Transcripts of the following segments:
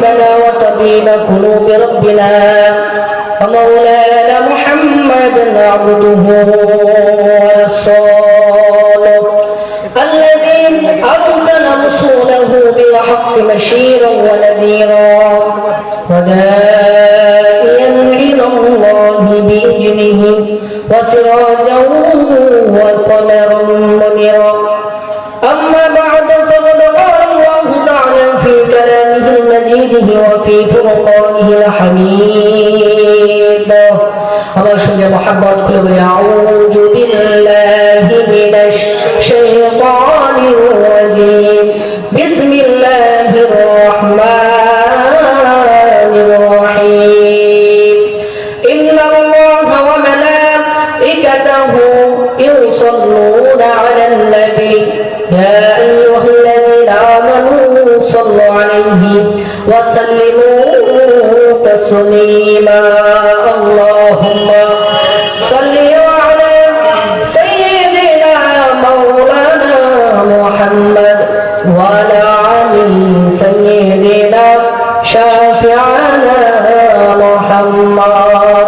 وحبيبنا وطبيب قلوب ربنا ومولانا محمدا عبده ورسوله الذي أرسل رسوله بالحق بشيرا ونذيرا ودائيا إلى الله بإذنه وسراجا وقمرا منيرا مجيده وفي فرقانه الحميد اللهم صل محمد قل يعوج بالله من الشيطان الرجيم. بسم الله الرحمن الرحيم. إن الله وملائكته يصلون على وسلموا تسليما اللهم صل على سيدنا مولانا محمد وعلى آل سيدنا شافعنا محمد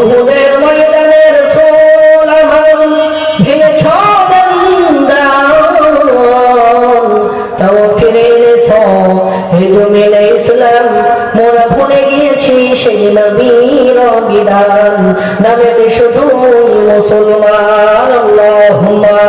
উহুদের ময়দানে রাসূল আমার ভেঙেছ দন্দান তাও ফিরে এনেছ ওই জমিনে ইসলাম মোরা ভুলে গিয়েছি সেই নবীর বিধান নামেতে শুধু মুসলমান আল্লাহুম্মা